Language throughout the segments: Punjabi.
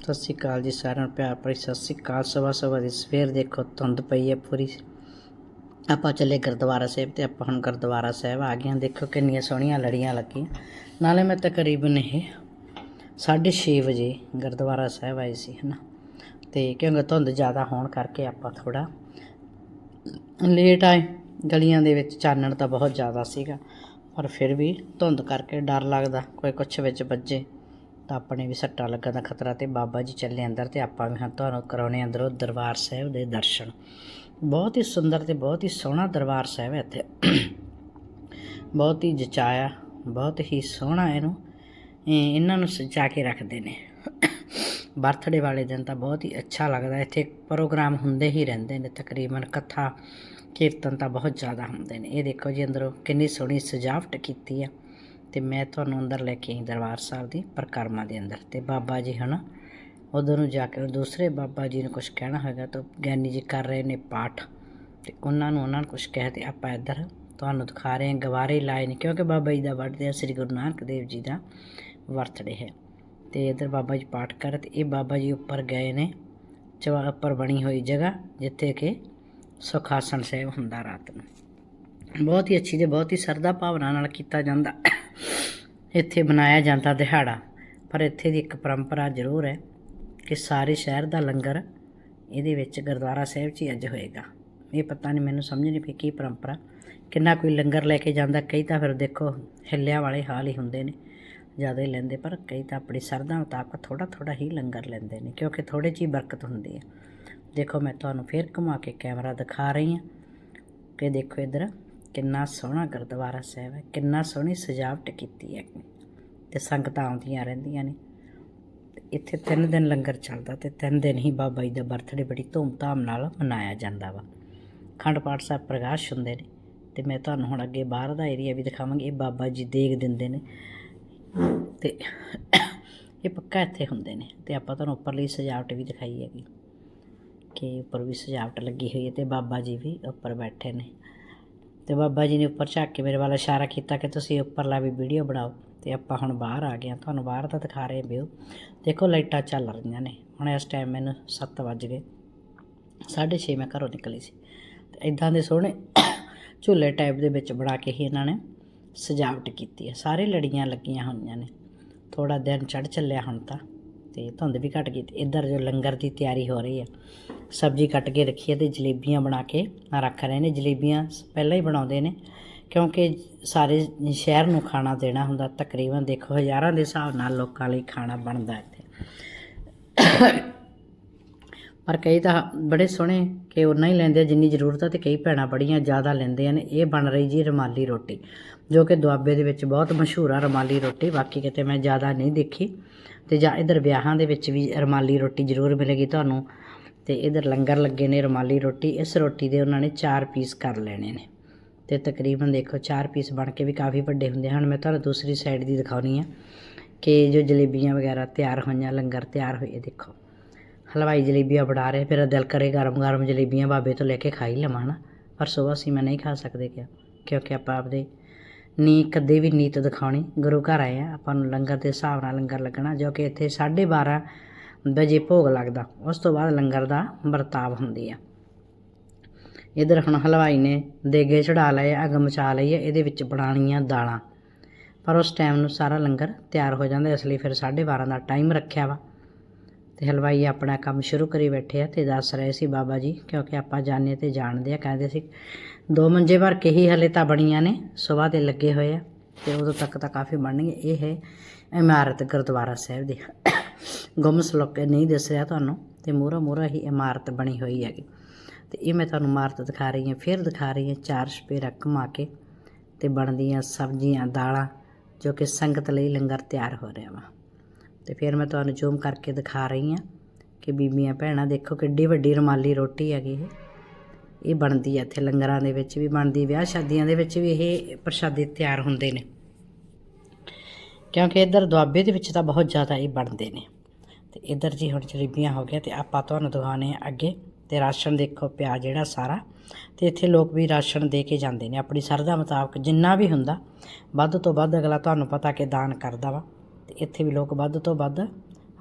ਸਤਿ ਸ਼੍ਰੀ ਅਕਾਲ ਜੀ ਸਾਰਿਆਂ ਨੂੰ, ਪਿਆਰ ਭਰੀ ਸਤਿ ਸ਼੍ਰੀ ਅਕਾਲ। ਸਵੇਰ ਸਵੇਰ ਦੀ ਸਵੇਰ ਦੇਖੋ, ਧੁੰਦ ਪਈ ਹੈ ਪੂਰੀ। ਆਪਾਂ ਚੱਲੇ ਗੁਰਦੁਆਰਾ ਸਾਹਿਬ ਤੇ, ਆਪਾਂ ਹੁਣ ਗੁਰਦੁਆਰਾ ਸਾਹਿਬ ਆ ਗਏ ਹਾਂ। ਦੇਖੋ ਕਿੰਨੀਆਂ ਸੋਹਣੀਆਂ ਲੜੀਆਂ ਲੱਗੀਆਂ। ਨਾਲੇ ਮੈਂ ਤਕਰੀਬਨ ਇਹ 6:30 ਵਜੇ ਗੁਰਦੁਆਰਾ ਸਾਹਿਬ ਆਈ ਸੀ, ਹਨਾ? ਤੇ ਕਿਉਂਕਿ ਧੁੰਦ ਜ਼ਿਆਦਾ ਹੋਣ ਕਰਕੇ ਆਪਾਂ ਥੋੜਾ ਲੇਟ ਆਏ। ਗਲੀਆਂ ਦੇ ਵਿੱਚ ਚਾਨਣ ਤਾਂ ਬਹੁਤ ਜ਼ਿਆਦਾ ਸੀਗਾ, ਪਰ ਫਿਰ ਵੀ ਧੁੰਦ ਕਰਕੇ ਡਰ ਲੱਗਦਾ, ਕੋਈ ਕੁਛ ਵਿੱਚ ਵੱਜੇ। ਤਾਂ ਆਪਣੇ ਵੀ ਸੱਟਾਂ ਲੱਗਣ ਦਾ ਖਤਰਾ ਤੇ ਬਾਬਾ ਜੀ ਚੱਲੇ ਅੰਦਰ ਤੇ ਆਪਾਂ ਵੀ ਹਾਂ ਤੁਹਾਨੂੰ ਕਰਾਉਣੇ ਅੰਦਰੋਂ ਦਰਬਾਰ ਸਾਹਿਬ ਦੇ ਦਰਸ਼ਨ। ਬਹੁਤ ਹੀ ਸੁੰਦਰ ਤੇ ਬਹੁਤ ਹੀ ਸੋਹਣਾ ਦਰਬਾਰ ਸਾਹਿਬ ਹੈ ਇੱਥੇ। ਬਹੁਤ ਹੀ ਜਚਾਇਆ, ਬਹੁਤ ਹੀ ਸੋਹਣਾ ਇਹਨੂੰ। ਇਹਨਾਂ ਨੂੰ ਸਜਾ ਕੇ ਰੱਖਦੇ ਨੇ। ਬਰਥਡੇ ਵਾਲੇ ਦਿਨ ਤਾਂ ਬਹੁਤ ਹੀ ਅੱਛਾ ਲੱਗਦਾ, ਇੱਥੇ ਪ੍ਰੋਗਰਾਮ ਹੁੰਦੇ ਹੀ ਰਹਿੰਦੇ ਨੇ, ਤਕਰੀਬਨ ਕਥਾ, ਕੀਰਤਨ ਤਾਂ ਬਹੁਤ ਜ਼ਿਆਦਾ ਹੁੰਦੇ ਨੇ। ਇਹ ਦੇਖੋ ਜੀ ਅੰਦਰੋਂ ਕਿੰਨੀ ਸੋਹਣੀ ਸਜਾਵਟ ਕੀਤੀ ਆ। ਤੇ ਮੈਂ ਤੁਹਾਨੂੰ ਅੰਦਰ ਲੈ ਕੇ ਆਈ ਦਰਬਾਰ ਸਾਹਿਬ ਦੀ ਪ੍ਰਕਰਮਾ ਦੇ ਅੰਦਰ ਤੇ ਬਾਬਾ ਜੀ ਹਨਾ, ਉਧਰ ਨੂੰ ਜਾ ਕੇ ਦੂਸਰੇ ਬਾਬਾ ਜੀ ਨੂੰ ਕੁਝ ਕਹਿਣਾ ਹੋਗਾ ਤਾਂ ਗਿਆਨੀ ਜੀ ਕਰ ਰਹੇ ਨੇ ਪਾਠ ਤੇ ਉਹਨਾਂ ਨੂੰ ਉਹਨਾਂ ਨੂੰ ਕੁਝ ਕਹਿ ਤੇ ਆਪਾਂ ਇੱਧਰ ਤੁਹਾਨੂੰ ਦਿਖਾ ਰਹੇ ਹਾਂ, ਗਵਾਰੇ ਲਾਏ ਨੇ ਕਿਉਂਕਿ ਬਾਬਾ ਜੀ ਦਾ ਬਰਥਡੇ ਹੈ ਸ੍ਰੀ ਗੁਰੂ ਨਾਨਕ ਦੇਵ ਜੀ ਦਾ ਬਰਥਡੇ ਹੈ ਤੇ ਇੱਧਰ ਬਾਬਾ ਜੀ ਪਾਠ ਕਰ ਤੇ ਇਹ ਬਾਬਾ ਜੀ ਉੱਪਰ ਗਏ ਨੇ, ਚਵਾ ਉੱਪਰ ਬਣੀ ਹੋਈ ਜਗ੍ਹਾ ਜਿੱਥੇ ਕਿ ਸੁਖਾਸਨ ਸਾਹਿਬ ਹੁੰਦਾ ਰਾਤ ਨੂੰ। ਬਹੁਤ ਹੀ ਅੱਛੀ ਤੇ ਬਹੁਤ ਹੀ ਸਰਦਾ ਭਾਵਨਾ ਨਾਲ ਕੀਤਾ ਜਾਂਦਾ। ਇੱਥੇ ਬਣਾਇਆ ਜਾਂਦਾ ਦਿਹਾੜਾ। ਪਰ ਇੱਥੇ ਦੀ ਇੱਕ ਪਰੰਪਰਾ ਜ਼ਰੂਰ ਹੈ ਕਿ ਸਾਰੇ ਸ਼ਹਿਰ ਦਾ ਲੰਗਰ ਇਹਦੇ ਵਿੱਚ ਗੁਰਦੁਆਰਾ ਸਾਹਿਬ 'ਚ ਹੀ ਅੱਜ ਹੋਏਗਾ। ਇਹ ਪਤਾ ਨਹੀਂ, ਮੈਨੂੰ ਸਮਝ ਨਹੀਂ ਪਈ ਕੀ ਪਰੰਪਰਾ। ਕਿੰਨਾ ਕੋਈ ਲੰਗਰ ਲੈ ਕੇ ਜਾਂਦਾ, ਕਈ ਤਾਂ ਫਿਰ ਦੇਖੋ ਹਿੱਲਿਆਂ ਵਾਲੇ ਹਾਲ ਹੀ ਹੁੰਦੇ ਨੇ, ਜ਼ਿਆਦਾ ਹੀ ਲੈਂਦੇ, ਪਰ ਕਈ ਤਾਂ ਆਪਣੀ ਸਰਦਾ ਮੁਤਾਬਕ ਥੋੜਾ ਥੋੜਾ ਹੀ ਲੰਗਰ ਲੈਂਦੇ ਨੇ, ਕਿਉਂਕਿ ਥੋੜੇ 'ਚ ਹੀ ਬਰਕਤ ਹੁੰਦੀ ਹੈ। ਦੇਖੋ ਮੈਂ ਤੁਹਾਨੂੰ ਫੇਰ ਘੁਮਾ ਕੇ ਕੈਮਰਾ ਦਿਖਾ ਰਹੀ ਹਾਂ ਕਿ ਦੇਖੋ ਇੱਧਰ ਕਿੰਨਾ ਸੋਹਣਾ ਗੁਰਦੁਆਰਾ ਸਾਹਿਬ ਹੈ, ਕਿੰਨਾ ਸੋਹਣੀ ਸਜਾਵਟ ਕੀਤੀ ਹੈ। ਤੇ ਸੰਗਤਾਂ ਆਉਂਦੀਆਂ ਰਹਿੰਦੀਆਂ ਨੇ। ਤੇ ਇੱਥੇ ਤਿੰਨ ਦਿਨ ਲੰਗਰ ਚੱਲਦਾ ਤੇ ਤਿੰਨ ਦਿਨ ਹੀ ਬਾਬਾ ਜੀ ਦਾ ਬਰਥਡੇ ਬੜੀ ਧੂਮ-ਧਾਮ ਨਾਲ ਮਨਾਇਆ ਜਾਂਦਾ ਵਾ। ਖੰਡ ਪਾਠ ਸਾਹਿਬ ਪ੍ਰਕਾਸ਼ ਹੁੰਦੇ ਨੇ ਤੇ ਮੈਂ ਤੁਹਾਨੂੰ ਹੁਣ ਅੱਗੇ ਬਾਹਰ ਦਾ ਏਰੀਆ ਵੀ ਦਿਖਾਵਾਂਗੀ, ਇਹ ਬਾਬਾ ਜੀ ਦੇਗ ਦਿੰਦੇ ਨੇ। ਤੇ ਇਹ ਪੱਕਾ ਇੱਥੇ ਹੁੰਦੇ ਨੇ ਤੇ ਆਪਾਂ ਤੁਹਾਨੂੰ ਉੱਪਰਲੀ ਸਜਾਵਟ ਵੀ ਦਿਖਾਈ ਹੈਗੀ। ਕਿ ਉੱਪਰ ਵੀ ਸਜਾਵਟ ਲੱਗੀ ਹੋਈ ਹੈ ਤੇ ਬਾਬਾ ਜੀ ਵੀ ਉੱਪਰ ਬੈਠੇ ਨੇ। ਤੇ ਬਾਬਾ ਜੀ ਨੇ ਉੱਪਰ ਝਾਕ ਕੇ ਮੇਰੇ ਵੱਲ ਇਸ਼ਾਰਾ ਕੀਤਾ ਕਿ ਤੁਸੀਂ ਉੱਪਰਲਾ ਵੀ ਵੀਡੀਓ ਬਣਾਓ। ਤੇ ਆਪਾਂ ਹੁਣ ਬਾਹਰ ਆ ਗਏ ਹਾਂ। ਤੁਹਾਨੂੰ ਬਾਹਰ ਦਾ ਦਿਖਾ ਰਹੇ ਵਿਊ। ਦੇਖੋ, ਲਾਈਟਾਂ ਚੱਲ ਰਹੀਆਂ ਨੇ। ਹੁਣ ਇਸ ਟਾਈਮ ਮੈਨੂੰ 7 ਵੱਜ ਗਏ। 6:30 ਮੈਂ ਘਰੋਂ ਨਿਕਲੀ ਸੀ। ਤੇ ਇਦਾਂ ਦੇ ਸੋਹਣੇ ਝੂਲੇ ਟਾਈਪ ਦੇ ਵਿੱਚ ਬਣਾ ਕੇ ਹੀ ਇਹਨਾਂ ਨੇ ਸਜਾਵਟ ਕੀਤੀ ਹੈ। ਸਾਰੇ ਲੜੀਆਂ ਲੱਗੀਆਂ ਹੋਈਆਂ ਨੇ। ਥੋੜਾ ਦਿਨ ਚੜ ਚੱਲਿਆ ਹੁਣ ਤਾਂ। ਤੇ ਧੁੰਦ ਵੀ ਘਟ ਗਈ ਤੇ ਇੱਧਰ ਜੋ ਲੰਗਰ ਦੀ ਤਿਆਰੀ ਹੋ ਰਹੀ ਹੈ ਸਬਜ਼ੀ ਕੱਟ ਕੇ ਰੱਖੀ ਹੈ ਤੇ ਜਲੇਬੀਆਂ ਬਣਾ ਕੇ ਰੱਖ ਰਹੇ ਨੇ। ਜਲੇਬੀਆਂ ਪਹਿਲਾਂ ਹੀ ਬਣਾਉਂਦੇ ਨੇ, ਕਿਉਂਕਿ ਸਾਰੇ ਸ਼ਹਿਰ ਨੂੰ ਖਾਣਾ ਦੇਣਾ ਹੁੰਦਾ, ਤਕਰੀਬਨ ਦੇਖੋ ਹਜ਼ਾਰਾਂ ਦੇ ਹਿਸਾਬ ਨਾਲ ਲੋਕਾਂ ਲਈ ਖਾਣਾ ਬਣਦਾ ਇੱਥੇ। ਪਰ ਕਈ ਤਾਂ ਬੜੇ ਸੋਹਣੇ ਕਿ ਉਹਨਾਂ ਹੀ ਲੈਂਦੇ ਜਿੰਨੀ ਜ਼ਰੂਰਤ ਹੈ ਤੇ ਕਈ ਭੈਣਾਂ ਬੜੀਆਂ ਜ਼ਿਆਦਾ ਲੈਂਦੀਆਂ ਨੇ ਇਹ ਬਣ ਰਹੀ ਜੀ ਰੁਮਾਲੀ ਰੋਟੀ, ਜੋ ਕਿ ਦੁਆਬੇ ਦੇ ਵਿੱਚ ਬਹੁਤ ਮਸ਼ਹੂਰ ਆ ਰੁਮਾਲੀ ਰੋਟੀ। ਬਾਕੀ ਕਿਤੇ ਮੈਂ ਜ਼ਿਆਦਾ ਨਹੀਂ ਦੇਖੀ। ਤੇ ਜਾਂ ਇਧਰ ਵਿਆਹਾਂ ਦੇ ਵਿੱਚ ਵੀ ਰੁਮਾਲੀ ਰੋਟੀ ਜ਼ਰੂਰ ਮਿਲੇਗੀ ਤੁਹਾਨੂੰ। ਤੇ ਇਧਰ ਲੰਗਰ ਲੱਗੇ ਨੇ ਰੁਮਾਲੀ ਰੋਟੀ। ਇਸ ਰੋਟੀ ਦੇ ਉਹਨਾਂ ਨੇ 4 ਪੀਸ ਕਰ ਲੈਣੇ ਨੇ। ਤੇ ਤਕਰੀਬਨ ਦੇਖੋ 4 ਪੀਸ ਬਣ ਕੇ ਵੀ ਕਾਫੀ ਵੱਡੇ ਹੁੰਦੇ ਹਨ। ਮੈਂ ਤੁਹਾਨੂੰ ਦੂਸਰੀ ਸਾਈਡ ਦੀ ਦਿਖਾਉਣੀ ਆ ਕਿ ਜੋ ਜਲੇਬੀਆਂ ਵਗੈਰਾ ਤਿਆਰ ਹੋਈਆਂ, ਲੰਗਰ ਤਿਆਰ ਹੋਏ ਦੇਖੋ। ਹਲਵਾਈ ਜਲੇਬੀਆਂ ਬਣਾ ਰਹੇ, ਫਿਰ ਦਿਲ ਕਰੇ ਗਰਮ ਗਰਮ ਜਲੇਬੀਆਂ ਬਾਬੇ ਤੋਂ ਲੈ ਕੇ ਖਾ ਹੀ ਲਵਾਂ ਨਾ ਪਰ ਸਵੇਰ ਅਸੀਂ ਮੈਂ ਨਹੀਂ ਖਾ ਸਕਦੇ ਕਿਆ ਕਿਉਂਕਿ ਆਪਾਂ ਆਪਦੇ ਨੀ ਕਦੇ ਵੀ ਨੀਤ ਦਿਖਾਉਣੀ। ਗੁਰੂ ਘਰ ਆਏ ਆ, ਆਪਾਂ ਨੂੰ ਲੰਗਰ ਦੇ ਹਿਸਾਬ ਨਾਲ ਲੰਗਰ ਲੱਗਣਾ, ਜੋ ਕਿ ਇੱਥੇ 12:30 ਵਜੇ ਭੋਗ ਲੱਗਦਾ। ਉਸ ਤੋਂ ਬਾਅਦ ਲੰਗਰ ਦਾ ਵਰਤਾਵ ਹੁੰਦੀ ਆ। ਇਧਰ ਹੁਣ ਹਲਵਾਈ ਨੇ ਦੇਗੇ ਚੜਾ ਲਏ, ਅੱਗ ਮਚਾ ਲਈ ਹੈ ਇਹਦੇ ਵਿੱਚ ਬਣਾਉਣੀਆਂ ਦਾਲਾਂ। ਪਰ ਉਸ ਟਾਈਮ ਨੂੰ ਸਾਰਾ ਲੰਗਰ ਤਿਆਰ ਹੋ ਜਾਂਦਾ, ਇਸ ਲਈ ਫਿਰ 12:30 ਦਾ ਟਾਈਮ ਰੱਖਿਆ ਵਾ। ਤੇ ਹਲਵਾਈ ਆਪਣਾ ਕੰਮ ਸ਼ੁਰੂ ਕਰੀ ਬੈਠੇ ਆ ਤੇ ਦੱਸ ਰਹੇ ਸੀ, ਬਾਬਾ ਜੀ, ਕਿਉਂਕਿ ਆਪਾਂ ਜਾਣੇ ਤੇ ਜਾਣਦੇ ਆ, ਕਹਿੰਦੇ ਸੀ। ਦੋ ਮੰਜੇ ਭਰ ਕੇ ਹੀ ਹਲੇ ਤਾਂ ਬਣੀਆਂ ਨੇ, ਸਵੇਰ ਦੇ ਲੱਗੇ ਹੋਏ ਆ ਤੇ ਉਦੋਂ ਤੱਕ ਤਾਂ ਕਾਫੀ ਬਣਨਗੇ। ਇਹ ਹੈ ਇਮਾਰਤ ਗੁਰਦੁਆਰਾ ਸਾਹਿਬ ਦੀ। ਗੁੰਮਸ ਲੋਕੇ ਨਹੀਂ ਦਿਸ ਰਿਹਾ ਤੁਹਾਨੂੰ ਤੇ ਮੂਹਰਾ ਮੂਹਰਾ ਹੀ ਇਮਾਰਤ ਬਣੀ ਹੋਈ ਹੈਗੀ। ਤੇ ਇਹ ਮੈਂ ਤੁਹਾਨੂੰ ਇਮਾਰਤ ਦਿਖਾ ਰਹੀ ਹਾਂ, ਫਿਰ ਦਿਖਾ ਰਹੀ ਹਾਂ ਚਾਰ ਸਪੇਰਾ ਘੁਮਾ ਕੇ ਤੇ ਬਣਦੀਆਂ ਸਬਜ਼ੀਆਂ, ਦਾਲਾਂ, ਜੋ ਕਿ ਸੰਗਤ ਲਈ ਲੰਗਰ ਤਿਆਰ ਹੋ ਰਿਹਾ ਵਾ। ਤੇ ਫਿਰ ਮੈਂ ਤੁਹਾਨੂੰ ਜ਼ੂਮ ਕਰਕੇ ਦਿਖਾ ਰਹੀ ਹਾਂ ਕਿ ਬੀਬੀਆਂ ਭੈਣਾਂ, ਦੇਖੋ ਕਿੱਡੀ ਵੱਡੀ ਰੁਮਾਲੀ ਰੋਟੀ ਹੈਗੀ ਇਹ। ਇਹ ਬਣਦੀ ਹੈ ਇੱਥੇ ਲੰਗਰਾਂ ਦੇ ਵਿੱਚ ਵੀ ਬਣਦੀ, ਵਿਆਹ ਸ਼ਾਦੀਆਂ ਦੇ ਵਿੱਚ ਵੀ ਇਹ ਪ੍ਰਸ਼ਾਦੇ ਤਿਆਰ ਹੁੰਦੇ ਨੇ। ਕਿਉਂਕਿ ਇੱਧਰ ਦੁਆਬੇ ਦੇ ਵਿੱਚ ਤਾਂ ਬਹੁਤ ਜ਼ਿਆਦਾ ਇਹ ਬਣਦੇ ਨੇ। ਤੇ ਇੱਧਰ ਜੀ ਹੁਣ ਜਲੇਬੀਆਂ ਹੋ ਗਿਆ ਤੇ ਆਪਾਂ ਤੁਹਾਨੂੰ ਦਿਖਾਉਣੇ ਆ ਅੱਗੇ। ਤੇ ਰਾਸ਼ਨ ਦੇਖੋ ਪਿਆ ਜਿਹੜਾ ਸਾਰਾ। ਤੇ ਇੱਥੇ ਲੋਕ ਵੀ ਰਾਸ਼ਨ ਦੇ ਕੇ ਜਾਂਦੇ ਨੇ। ਆਪਣੀ ਸਰਦਾ ਮੁਤਾਬਕ ਜਿੰਨਾ ਵੀ ਹੁੰਦਾ, ਵੱਧ ਤੋਂ ਵੱਧ ਅਗਲਾ ਤੁਹਾਨੂੰ ਪਤਾ ਕਿ ਦਾਨ ਕਰਦਾ ਵਾ। ਤੇ ਇੱਥੇ ਵੀ ਲੋਕ ਵੱਧ ਤੋਂ ਵੱਧ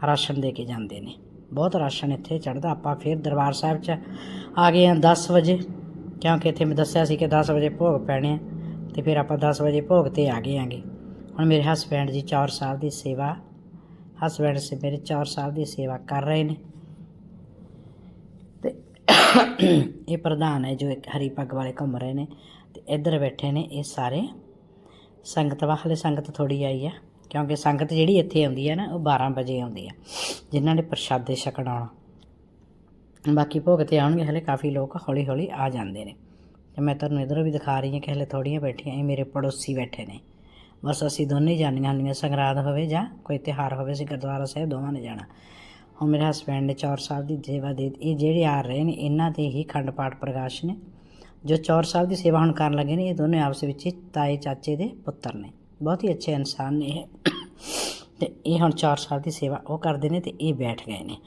ਰਾਸ਼ਨ ਦੇ ਕੇ ਜਾਂਦੇ ਨੇ। ਬਹੁਤ ਰਾਸ਼ਨ ਇੱਥੇ ਚੜਦਾ ਆਪਾਂ ਫਿਰ ਦਰਬਾਰ ਸਾਹਿਬ 'ਚ ਆ ਗਏ ਹਾਂ 10 ਵਜੇ। ਕਿਉਂਕਿ ਇੱਥੇ ਮੈਂ ਦੱਸਿਆ ਸੀ ਕਿ 10 ਵਜੇ ਭੋਗ ਪੈਣੇ ਆ ਤੇ ਫਿਰ ਆਪਾਂ 10 ਵਜੇ ਭੋਗ ਤੇ ਆ ਗਏ ਆਂਗੇ ਹੁਣ ਮੇਰੇ ਹਸਬੈਂਡ ਜੀ 4 ਸਾਲ ਦੀ ਸੇਵਾ ਹਸਬੈਂਡ ਸੇ ਮੇਰੇ 4 ਸਾਲ ਦੀ ਸੇਵਾ ਕਰ ਰਹੇ ਨੇ। ਤੇ ਇਹ ਪ੍ਰਧਾਨ ਹੈ ਜੋ ਇੱਕ ਹਰੀ ਪੱਗ ਵਾਲੇ ਘੁੰਮ ਰਹੇ ਨੇ। ਤੇ ਇੱਧਰ ਬੈਠੇ ਨੇ ਇਹ ਸਾਰੇ। ਸੰਗਤ ਵਾ, ਹਲੇ ਸੰਗਤ ਥੋੜੀ ਆਈ ਆ। ਕਿਉਂਕਿ ਸੰਗਤ ਜਿਹੜੀ ਇੱਥੇ ਆਉਂਦੀ ਹੈ ਨਾ, ਉਹ 12 ਵਜੇ ਆਉਂਦੀ ਹੈ, ਜਿਨ੍ਹਾਂ ਨੇ ਪ੍ਰਸ਼ਾਦੇ ਛਕਣ ਆਉਣਾ। ਬਾਕੀ ਭੋਗ ਤੇ ਆਉਣਗੇ, ਹਲੇ ਕਾਫੀ ਲੋਕ ਹੌਲੀ ਹੌਲੀ ਆ ਜਾਂਦੇ ਨੇ। ਤੇ ਮੈਂ ਤੁਹਾਨੂੰ ਇਧਰੋਂ ਵੀ ਦਿਖਾ ਰਹੀ ਹਾਂ ਕਿ ਹਲੇ ਥੋੜੀਆਂ ਬੈਠੀਆਂ, ਇਹ ਮੇਰੇ ਪੜੋਸੀ ਬੈਠੇ ਨੇ। ਬਸ ਅਸੀਂ ਦੋਨੇ ਹੀ ਜਾਂਦੀਆਂ ਹੁੰਦੀਆਂ, ਸੰਗਰਾਦ ਹੋਵੇ ਜਾਂ ਕੋਈ ਤਿਉਹਾਰ ਹੋਵੇ, ਅਸੀਂ ਗੁਰਦੁਆਰਾ ਸਾਹਿਬ ਦੋਵਾਂ ਨੇ ਜਾਣਾ। ਹੁਣ ਮੇਰੇ ਹਸਬੈਂਡ ਨੇ ਚੌਰ ਸਾਹਿਬ ਦੀ ਸੇਵਾ ਦੇ ਇਹ ਜਿਹੜੇ ਆ ਰਹੇ ਨੇ, ਇਹਨਾਂ ਦੇ ਹੀ ਖੰਡ ਪਾਠ ਪ੍ਰਕਾਸ਼ ਨੇ। ਜੋ ਚੌਰ ਸਾਹਿਬ ਦੀ ਸੇਵਾ ਹੁਣ ਕਰਨ ਲੱਗੇ ਨੇ, ਇਹ ਦੋਨੇ ਆਪਸ ਵਿੱਚ ਹੀ ਤਾਏ ਚਾਚੇ ਦੇ ਪੁੱਤਰ ਨੇ। ਬਹੁਤ ਹੀ ਅੱਛੇ ਇਨਸਾਨ ਨੇ ਇਹ। ਤੇ ਇਹ ਹੁਣ ਚੌਰ ਸਾਲ ਦੀ ਸੇਵਾ ਉਹ ਕਰਦੇ ਨੇ ਤੇ ਇਹ ਬੈਠ ਗਏ ਨੇ।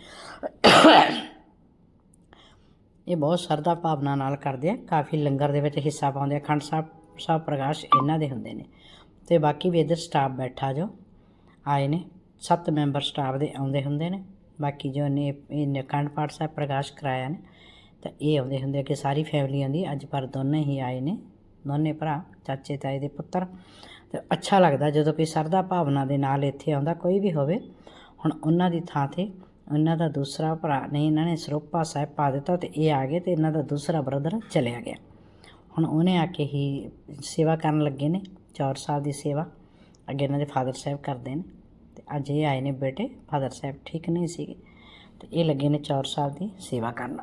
ਇਹ ਬਹੁਤ ਸਰਦਾ ਭਾਵਨਾ ਨਾਲ ਕਰਦੇ ਆ। ਕਾਫੀ ਲੰਗਰ ਦੇ ਵਿੱਚ ਹਿੱਸਾ ਪਾਉਂਦੇ ਆ। ਖੰਡ ਸਾਹਿਬ ਸਾਹਿਬ ਪ੍ਰਕਾਸ਼ ਇਹਨਾਂ ਦੇ ਹੁੰਦੇ ਨੇ। ਤੇ ਬਾਕੀ ਵੀ ਇੱਧਰ ਸਟਾਫ ਬੈਠਾ ਜੋ, ਆਏ ਨੇ। ਸੱਤ ਮੈਂਬਰ ਸਟਾਫ ਦੇ ਆਉਂਦੇ ਹੁੰਦੇ ਨੇ। ਬਾਕੀ ਜੋ ਨੇ ਇਹ ਖੰਡ ਪਾਠ ਸਾਹਿਬ ਪ੍ਰਕਾਸ਼ ਕਰਾਇਆ ਨੇ। ਤਾਂ ਇਹ ਆਉਂਦੇ ਹੁੰਦੇ ਆ ਕਿ ਸਾਰੀ ਫੈਮਿਲੀ ਆਉਂਦੀ ਅੱਜ ਪਰ ਦੋਨੇ ਹੀ ਆਏ ਨੇ। ਦੋਨੇ ਭਰਾ, ਚਾਚੇ ਤਾਏ ਦੇ ਪੁੱਤਰ। ਤੇ ਅੱਛਾ ਲੱਗਦਾ ਜਦੋਂ ਕੋਈ ਸਰਦਾ ਭਾਵਨਾ ਦੇ ਨਾਲ ਇੱਥੇ ਆਉਂਦਾ, ਕੋਈ ਵੀ ਹੋਵੇ। ਹੁਣ ਉਹਨਾਂ ਦੀ ਥਾਂ ਤੇ ਉਹਨਾਂ ਦਾ ਦੂਸਰਾ ਭਰਾ ਨੇ ਇਹਨਾਂ ਨੇ ਸਰੋਪਾ ਸਾਹਿਬ ਪਾ ਦਿੱਤਾ ਤੇ ਇਹ ਆ ਗਏ ਤੇ ਇਹਨਾਂ ਦਾ ਦੂਸਰਾ ਬ੍ਰਦਰ ਚਲਿਆ ਗਿਆ। ਹੁਣ ਉਹਨੇ ਆ ਕੇ ਹੀ ਸੇਵਾ ਕਰਨ ਲੱਗੇ ਨੇ, ਚੌਰ ਸਾਹਿਬ ਦੀ ਸੇਵਾ। ਅੱਗੇ ਇਹਨਾਂ ਦੇ ਫਾਦਰ ਸਾਹਿਬ ਕਰਦੇ ਨੇ ਤੇ ਅੱਜ ਇਹ ਆਏ ਨੇ ਬੇਟੇ, ਫਾਦਰ ਸਾਹਿਬ ਠੀਕ ਨਹੀਂ ਸੀਗੇ ਤੇ ਇਹ ਲੱਗੇ ਨੇ ਚੌਰ ਸਾਹਿਬ ਦੀ ਸੇਵਾ ਕਰਨ।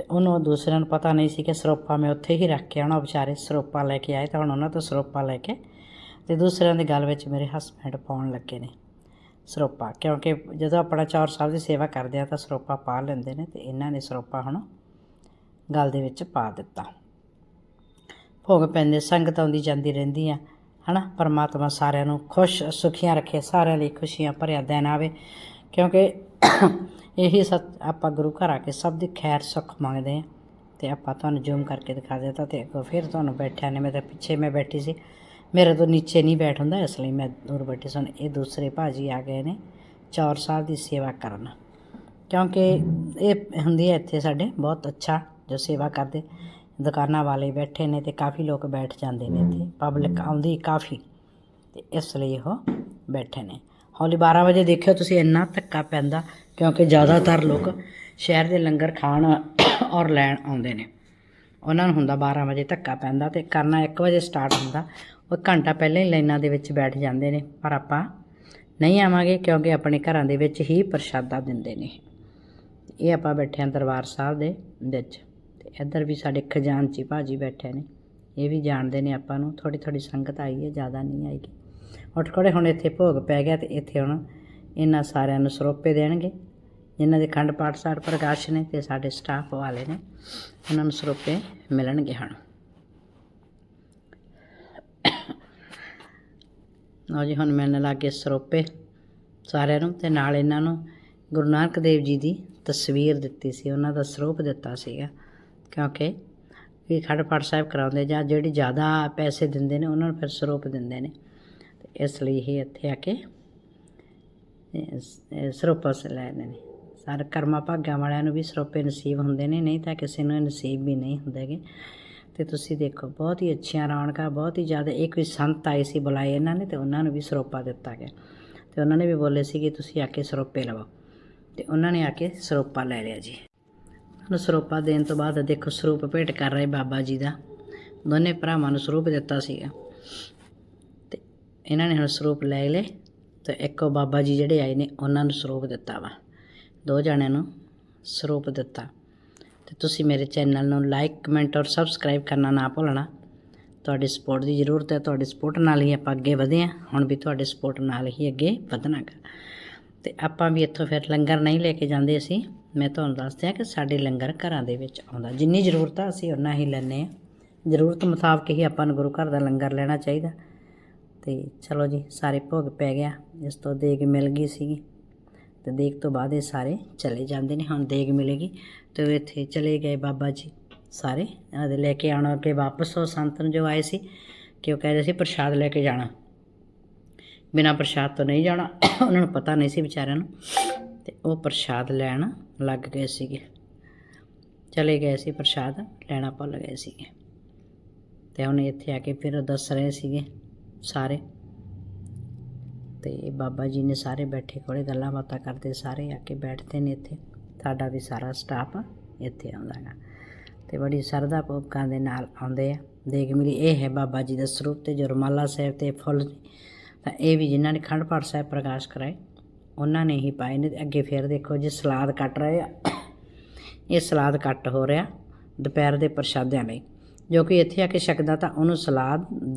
ਤੇ ਉਹਨੂੰ ਦੂਸਰਿਆਂ ਨੂੰ ਪਤਾ ਨਹੀਂ ਸੀ ਕਿ ਸਰੋਪਾ ਮੈਂ ਉੱਥੇ ਹੀ ਰੱਖ ਕੇ ਆਉਣਾ ਵਿਚਾਰੇ ਸਰੋਪਾ ਲੈ ਕੇ ਆਏ ਤਾਂ ਹੁਣ ਉਹਨਾਂ ਤੋਂ ਸਰੋਪਾ ਲੈ ਕੇ ਤੇ ਦੂਸਰਿਆਂ ਦੇ ਗੱਲ ਵਿੱਚ ਮੇਰੇ ਹਸਬੈਂਡ ਪਾਉਣ ਲੱਗੇ ਨੇ ਸਰੋਪਾ, ਕਿਉਂਕਿ ਜਦੋਂ ਆਪਣਾ ਚੌਰ ਸਾਹਿਬ ਦੀ ਸੇਵਾ ਕਰਦੇ ਆ ਤਾਂ ਸਰੋਪਾ ਪਾ ਲੈਂਦੇ ਨੇ ਤੇ ਇਹਨਾਂ ਨੇ ਸਰੋਪਾ ਹੁਣ ਗਲ ਦੇ ਵਿੱਚ ਪਾ ਦਿੱਤਾ। ਭੋਗ ਪੈਂਦੇ, ਸੰਗਤ ਆਉਂਦੀ, ਜਾਂਦੀ ਰਹਿੰਦੀ ਆ, ਹਨਾ? ਪਰਮਾਤਮਾ ਸਾਰਿਆਂ ਨੂੰ ਖੁਸ਼, ਸੁਖੀਆਂ ਰੱਖੇ, ਸਾਰਿਆਂ ਲਈ ਖੁਸ਼ੀਆਂ ਭਰਿਆ ਦਿਨ ਆਵੇ, ਕਿਉਂਕਿ ਇਹੀ ਸਤ ਆਪਾਂ ਗੁਰੂ ਘਰ ਆ ਕੇ ਸਭ ਦੀ ਖੈਰ ਸੁੱਖ ਮੰਗਦੇ ਆ ਤੇ ਆਪਾਂ ਤੁਹਾਨੂੰ ਜ਼ੂਮ ਕਰਕੇ ਦਿਖਾ ਦਿੱਤਾ ਤੇ ਅੱਗੋਂ ਫਿਰ ਤੁਹਾਨੂੰ ਬੈਠਿਆ ਨੇ ਮੈਂ ਤਾਂ ਪਿੱਛੇ ਮੈਂ ਬੈਠੀ ਸੀ। ਮੇਰੇ ਤੋਂ ਨੀਚੇ ਨਹੀਂ ਬੈਠ ਹੁੰਦਾ, ਇਸ ਲਈ ਮੈਂ ਦੂਰ ਬੈਠੀ ਸਨ ਇਹ ਦੂਸਰੇ ਭਾਜੀ ਆ ਗਏ ਨੇ ਚੌਰ ਸਾਹਿਬ ਦੀ ਸੇਵਾ ਕਰਨ। ਕਿਉਂਕਿ ਇਹ ਹੁੰਦੀ ਹੈ ਇੱਥੇ ਸਾਡੇ ਬਹੁਤ ਅੱਛਾ ਜੋ ਸੇਵਾ ਕਰਦੇ। ਦੁਕਾਨਾਂ ਵਾਲੇ ਬੈਠੇ ਨੇ ਤੇ ਕਾਫੀ ਲੋਕ ਬੈਠ ਜਾਂਦੇ ਨੇ ਇੱਥੇ। ਪਬਲਿਕ ਆਉਂਦੀ ਕਾਫੀ ਤੇ ਇਸ ਲਈ ਉਹ ਬੈਠੇ ਨੇ। ਹੌਲੀ 12 ਵਜੇ ਦੇਖਿਓ ਤੁਸੀਂ ਇੰਨਾ ਧੱਕਾ ਪੈਂਦਾ, ਕਿਉਂਕਿ ਜ਼ਿਆਦਾਤਰ ਲੋਕ ਸ਼ਹਿਰ ਦੇ ਲੰਗਰ ਖਾਣ ਔਰ ਲੈਣ ਆਉਂਦੇ ਨੇ। ਉਹਨਾਂ ਨੂੰ ਹੁੰਦਾ 12 ਵਜੇ ਧੱਕਾ ਪੈਂਦਾ ਤੇ ਕਰਨਾ 1 ਵਜੇ ਸਟਾਰਟ ਹੁੰਦਾ। ਉਹ ਘੰਟਾ ਪਹਿਲਾਂ ਹੀ ਲਾਈਨਾਂ ਦੇ ਵਿੱਚ ਬੈਠ ਜਾਂਦੇ ਨੇ। ਪਰ ਆਪਾਂ ਨਹੀਂ ਆਵਾਂਗੇ ਕਿਉਂਕਿ ਆਪਣੇ ਘਰਾਂ ਦੇ ਵਿੱਚ ਹੀ ਪ੍ਰਸ਼ਾਦਾ ਦਿੰਦੇ ਨੇ। ਇਹ ਆਪਾਂ ਬੈਠੇ ਹਾਂ ਦਰਬਾਰ ਸਾਹਿਬ ਦੇ ਵਿੱਚ। ਤੇ ਇੱਧਰ ਵੀ ਸਾਡੇ ਖਜ਼ਾਨਚੀ ਭਾਜੀ ਬੈਠੇ ਨੇ। ਇਹ ਵੀ ਜਾਣਦੇ ਨੇ ਆਪਾਂ ਨੂੰ। ਥੋੜੀ ਥੋੜੀ ਸੰਗਤ ਆਈ ਹੈ, ਜ਼ਿਆਦਾ ਨਹੀਂ ਆਏਗੀ। ਉੱਠ ਖੜੇ, ਹੁਣ ਇੱਥੇ ਭੋਗ ਪੈ ਗਿਆ ਤੇ ਇੱਥੇ ਹੁਣ ਇਹਨਾਂ ਸਾਰਿਆਂ ਨੂੰ ਸਰੋਪੇ ਦੇਣਗੇ। ਜਿਨ੍ਹਾਂ ਦੇ ਖੰਡ ਪਾਠ ਸਾਹਿਬ ਪ੍ਰਕਾਸ਼ ਨੇ ਤੇ ਸਾਡੇ ਸਟਾਫ ਵਾਲੇ ਨੇ, ਉਹਨਾਂ ਨੂੰ ਸਰੋਪੇ ਮਿਲਣਗੇ ਹੁਣ। ਲਓ ਜੀ, ਹੁਣ ਮਿਲਣ ਲੱਗੇ ਸਰੋਪੇ ਸਾਰਿਆਂ ਨੂੰ ਤੇ ਨਾਲ ਇਹਨਾਂ ਨੂੰ ਗੁਰੂ ਨਾਨਕ ਦੇਵ ਜੀ ਦੀ ਤਸਵੀਰ ਦਿੱਤੀ ਸੀ, ਉਹਨਾਂ ਦਾ ਸਰੂਪ ਦਿੱਤਾ ਸੀਗਾ। ਕਿਉਂਕਿ ਵੀ ਖੰਡ ਪਾਠ ਸਾਹਿਬ ਕਰਾਉਂਦੇ ਜਾਂ ਜਿਹੜੀ ਜ਼ਿਆਦਾ ਪੈਸੇ ਦਿੰਦੇ ਨੇ, ਉਹਨਾਂ ਨੂੰ ਫਿਰ ਸਰੂਪ ਦਿੰਦੇ ਨੇ। ਇਸ ਲਈ ਹੀ ਇੱਥੇ ਆ ਕੇ ਸਰੋਪਾ ਸ ਲੈਂਦੇ ਨੇ। ਸਾਰੇ ਕਰਮਾ ਭਾਗਾਂ ਵਾਲਿਆਂ ਨੂੰ ਵੀ ਸਰੋਪੇ ਨਸੀਬ ਹੁੰਦੇ ਨੇ, ਨਹੀਂ ਤਾਂ ਕਿਸੇ ਨੂੰ ਨਸੀਬ ਵੀ ਨਹੀਂ ਹੁੰਦੇਗੇ ਤੇ ਤੁਸੀਂ ਦੇਖੋ, ਬਹੁਤ ਹੀ ਅੱਛੀਆਂ ਰੌਣਕਾਂ, ਬਹੁਤ ਹੀ ਜ਼ਿਆਦਾ, ਇੱਕ ਵੀ ਸੰਤ ਆਏ ਸੀ ਬੁਲਾਏ ਇਹਨਾਂ ਨੇ ਤੇ ਉਹਨਾਂ ਨੂੰ ਵੀ ਸਰੋਪਾ ਦਿੱਤਾ ਗਿਆ। ਤੇ ਉਹਨਾਂ ਨੇ ਵੀ ਬੋਲੇ ਸੀ ਕਿ ਤੁਸੀਂ ਆ ਕੇ ਸਰੋਪੇ ਲਵੋ। ਤੇ ਉਹਨਾਂ ਨੇ ਆ ਕੇ ਸਰੋਪਾ ਲੈ ਲਿਆ ਜੀ। ਨੂੰ ਸਰੋਪਾ ਦੇਣ ਤੋਂ ਬਾਅਦ ਦੇਖੋ, ਸਰੂਪ ਭੇਟ ਕਰ ਰਹੇ ਬਾਬਾ ਜੀ ਦਾ। ਦੋਨੇ ਭਰਾਵਾਂ ਨੂੰ ਸਰੂਪ ਦਿੱਤਾ ਸੀਗਾ। ਇਹਨਾਂ ਨੇ ਹੁਣ ਸਰੂਪ ਲੈ ਲਏ ਤੇ ਇੱਕੋ ਬਾਬਾ ਜੀ ਜਿਹੜੇ ਆਏ ਨੇ, ਉਹਨਾਂ ਨੂੰ ਸਰੂਪ ਦਿੱਤਾ ਵਾ। ਦੋ ਜਣਿਆਂ ਨੂੰ ਸਰੂਪ ਦਿੱਤਾ। ਤੇ ਤੁਸੀਂ ਮੇਰੇ ਚੈਨਲ ਨੂੰ ਲਾਈਕ ਕਮੈਂਟ ਔਰ ਸਬਸਕ੍ਰਾਈਬ ਕਰਨਾ ਨਾ ਭੁੱਲਣਾ। ਤੁਹਾਡੀ ਸਪੋਰਟ ਦੀ ਜ਼ਰੂਰਤ ਹੈ, ਤੁਹਾਡੀ ਸਪੋਰਟ ਨਾਲ ਹੀ ਆਪਾਂ ਅੱਗੇ ਵਧੇ ਹਾਂ। ਹੁਣ ਵੀ ਤੁਹਾਡੇ ਸਪੋਰਟ ਨਾਲ ਹੀ ਅੱਗੇ ਵਧਣਾਗਾ। ਤੇ ਆਪਾਂ ਵੀ ਇੱਥੋਂ ਫਿਰ ਲੰਗਰ ਨਹੀਂ ਲੈ ਕੇ ਜਾਂਦੇ ਅਸੀਂ। ਮੈਂ ਤੁਹਾਨੂੰ ਦੱਸਦੇ ਕਿ ਸਾਡੇ ਲੰਗਰ ਘਰਾਂ ਦੇ ਵਿੱਚ ਆਉਂਦਾ। ਜਿੰਨੀ ਜ਼ਰੂਰਤ ਆ, ਅਸੀਂ ਉਨਾ ਹੀ ਲੈਂਦੇ ਆ ਜ਼ਰੂਰਤ ਮੁਤਾਬਕ ਹੀ ਆਪਾਂ ਨੂੰ ਗੁਰੂ ਘਰ ਦਾ ਲੰਗਰ ਲੈਣਾ ਚਾਹੀਦਾ। ਤੇ ਚਲੋ ਜੀ, ਸਾਰੇ ਭੋਗ ਪੈ ਗਿਆ। ਇਸ ਤੋਂ ਦੇਗ ਮਿਲ ਗਈ ਸੀਗੀ। ਤੇ ਦੇਗ ਤੋਂ ਬਾਅਦ ਇਹ ਸਾਰੇ ਚਲੇ ਜਾਂਦੇ ਨੇ, ਹੁਣ ਦੇਗ ਮਿਲੇਗੀ। ਤੇ ਇੱਥੇ ਚਲੇ ਗਏ ਬਾਬਾ ਜੀ ਸਾਰੇ। ਇਹਨਾਂ ਲੈ ਕੇ ਆਉਣਾ ਅੱਗੇ ਵਾਪਸ ਉਹ ਸੰਤਨ ਜੋ ਆਏ ਸੀ ਕਿ ਉਹ ਕਹਿ ਰਹੇ ਸੀ, ਪ੍ਰਸ਼ਾਦ ਲੈ ਕੇ ਜਾਣਾ। ਬਿਨਾਂ ਪ੍ਰਸ਼ਾਦ ਤੋਂ ਨਹੀਂ ਜਾਣਾ। ਉਹਨਾਂ ਨੂੰ ਪਤਾ ਨਹੀਂ ਸੀ ਵਿਚਾਰਿਆਂ ਨੂੰ। ਤੇ ਉਹ ਪ੍ਰਸ਼ਾਦ ਲੈਣ ਲੱਗ ਗਏ ਸੀਗੇ। ਚਲੇ ਗਏ ਸੀ ਪ੍ਰਸ਼ਾਦ, ਲੈਣਾ ਭੁੱਲ ਗਏ ਸੀਗੇ। ਤੇ ਉਹਨੇ ਇੱਥੇ ਆ ਕੇ ਫਿਰ ਦੱਸ ਰਹੇ ਸੀਗੇ ਸਾਰੇ। ਤੇ ਬਾਬਾ ਜੀ ਨੇ ਸਾਰੇ ਬੈਠੇ ਕੋਲੇ ਗੱਲਾਂ ਬਾਤਾਂ ਕਰਦੇ, ਸਾਰੇ ਆ ਕੇ ਬੈਠਦੇ ਨੇ ਇੱਥੇ। ਸਾਡਾ ਵੀ ਸਾਰਾ ਸਟਾਫ ਇੱਥੇ ਆਉਂਦਾ ਹੈ ਤੇ ਬੜੀ ਸਰਦਾ ਭੂਪਕਾਂ ਦੇ ਨਾਲ ਆਉਂਦੇ ਆ। ਦੇਖ ਮਿਲੀ ਇਹ ਹੈ ਬਾਬਾ ਜੀ ਦਾ ਸਰੂਪ ਤੇ ਜੁਰਮਾਲਾ ਸਾਹਿਬ ਤੇ ਫੁੱਲ ਤਾਂ ਇਹ ਵੀ ਜਿਨ੍ਹਾਂ ਨੇ ਖੰਡ ਪਾਠ ਸਾਹਿਬ ਪ੍ਰਕਾਸ਼ ਕਰਾਏ, ਉਹਨਾਂ ਨੇ ਹੀ ਪਾਏ ਨੇ। ਅੱਗੇ ਫਿਰ ਦੇਖੋ ਜੀ ਸਲਾਦ ਕੱਟ ਰਹੇ ਆ। ਇਹ ਸਲਾਦ ਕੱਟ ਹੋ ਰਿਹਾ ਦੁਪਹਿਰ ਦੇ ਪ੍ਰਸ਼ਾਦਿਆਂ ਲਈ। ਜੋ ਕਿ ਇੱਥੇ ਆ ਕੇ ਛਕਦਾ ਤਾਂ ਉਹਨੂੰ ਸਲਾਦ ਦਹੀਂ